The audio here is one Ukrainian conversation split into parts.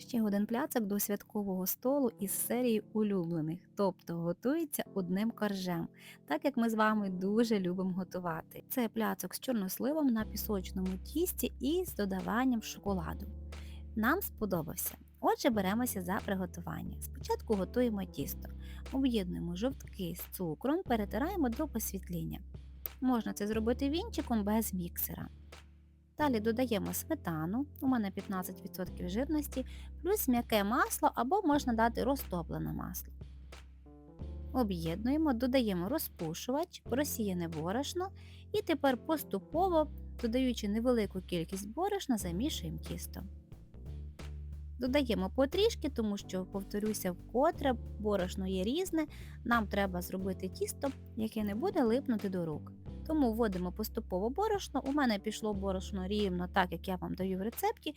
Ще один пляцок до святкового столу із серії улюблених, тобто готується одним коржем, так як ми з вами дуже любимо готувати. Це пляцок з чорносливом на пісочному тісті і з додаванням шоколаду. Нам сподобався. Отже, беремося за приготування. Спочатку готуємо тісто, об'єднуємо жовтки з цукром, перетираємо до посвітління. Можна це зробити вінчиком без міксера. Далі додаємо сметану, у мене 15% жирності, плюс м'яке масло або можна дати розтоплене масло. Об'єднуємо, додаємо розпушувач, просіяне борошно і тепер поступово, додаючи невелику кількість борошна, замішуємо тісто. Додаємо потрішки, тому що, повторюся, вкотре борошно є різне, нам треба зробити тісто, яке не буде липнути до рук. Тому вводимо поступово борошно. У мене пішло борошно рівно так, як я вам даю в рецепті.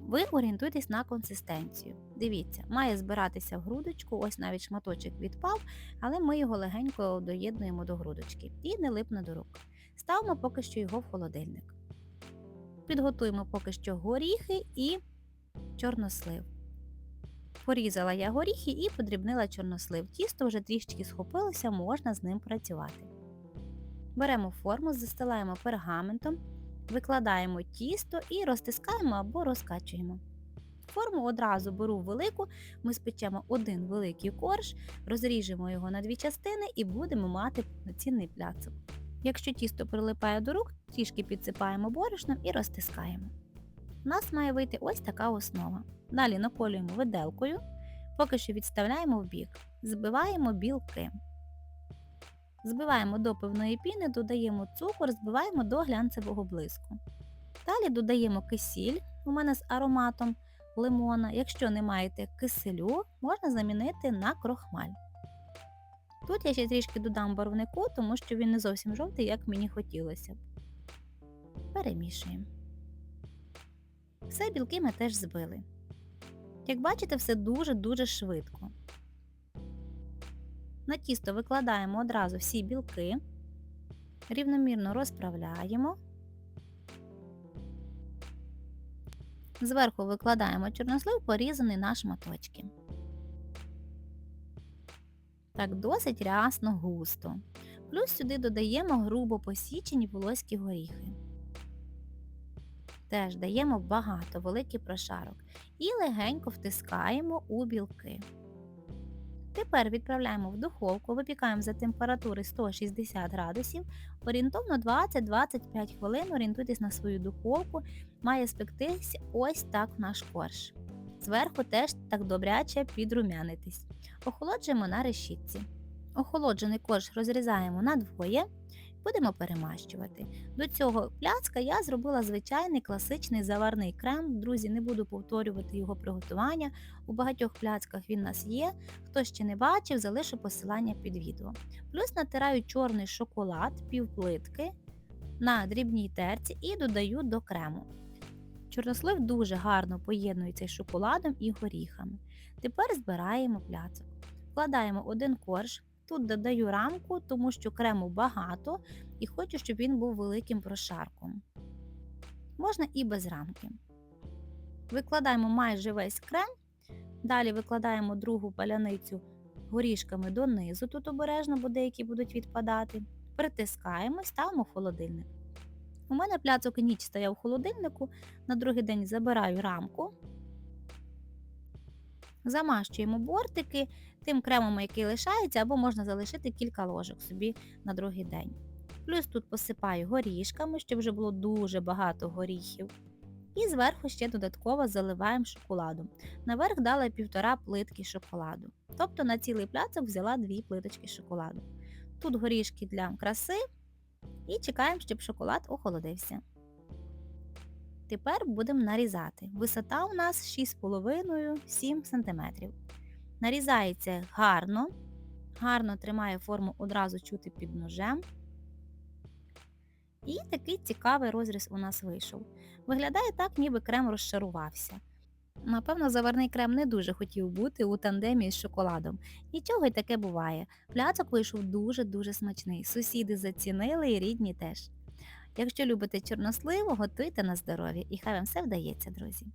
Ви орієнтуйтесь на консистенцію. Дивіться, має збиратися в грудочку, ось навіть шматочок відпав, але ми його легенько доєднуємо до грудочки і не липне до рук. Ставимо поки що його в холодильник. Підготуємо поки що горіхи і чорнослив. Порізала я горіхи і подрібнила чорнослив. Тісто вже трішки схопилося, можна з ним працювати. Беремо форму, застилаємо пергаментом, викладаємо тісто і розтискаємо або розкачуємо. Форму одразу беру велику, ми спечемо один великий корж, розріжемо його на дві частини і будемо мати повноцінний пляцок. Якщо тісто прилипає до рук, трішки підсипаємо борошном і розтискаємо. У нас має вийти ось така основа. Далі наколюємо виделкою, поки що відставляємо в бік, збиваємо білки. Збиваємо до пивної піни, додаємо цукор, збиваємо до глянцевого блиску. Далі додаємо кисіль, у мене з ароматом лимона. Якщо не маєте киселю, можна замінити на крохмаль. Тут я ще трішки додам барвнику, тому що він не зовсім жовтий, як мені хотілося б. Перемішуємо. Все білки ми теж збили. Як бачите, все дуже-дуже швидко. На тісто викладаємо одразу всі білки, рівномірно розправляємо. Зверху викладаємо чорнослив, порізаний на шматочки. Так, досить рясно густо. Плюс сюди додаємо грубо посічені волоські горіхи. Теж даємо багато великий прошарок і легенько втискаємо у білки. Тепер відправляємо в духовку, випікаємо за температури 160 градусів, орієнтовно 20-25 хвилин, орієнтуйтесь на свою духовку, має спектись ось так наш корж. Зверху теж так добряче підрумянитись. Охолоджуємо на решітці. Охолоджений корж розрізаємо на двоє, будемо перемащувати. До цього пляцка я зробила звичайний класичний заварний крем. Друзі, не буду повторювати його приготування. У багатьох пляцках він у нас є. Хто ще не бачив, залишу посилання під відео. Плюс натираю чорний шоколад, півплитки на дрібній терці і додаю до крему. Чорнослив дуже гарно поєднується із шоколадом і горіхами. Тепер збираємо пляцок. Вкладаємо один корж. Тут додаю рамку, тому що крему багато і хочу, щоб він був великим прошарком. Можна і без рамки. Викладаємо майже весь крем, далі викладаємо другу паляницю горішками донизу, тут обережно, бо деякі будуть відпадати. Притискаємо ставимо в холодильник. У мене пляцок ніч стояв у холодильнику, на другий день забираю рамку. Замащуємо бортики тим кремом, який лишається, або можна залишити кілька ложок собі на другий день. Плюс тут посипаю горішками, щоб вже було дуже багато горіхів. І зверху ще додатково заливаємо шоколадом. Наверх дала півтора плитки шоколаду. Тобто на цілий пляцок взяла дві плиточки шоколаду. Тут горішки для краси і чекаємо, щоб шоколад охолодився. Тепер будемо нарізати. Висота у нас 6,5-7 см. Нарізається гарно, гарно тримає форму одразу чути під ножем. І такий цікавий розріз у нас вийшов. Виглядає так, ніби крем розшарувався. Напевно, заварний крем не дуже хотів бути у тандемі з шоколадом. Нічого й таке буває. Пляцок вийшов дуже-дуже смачний. Сусіди зацінили і рідні теж. Якщо любите чорносливо, готуйте на здоров'я і хай вам все вдається, друзі.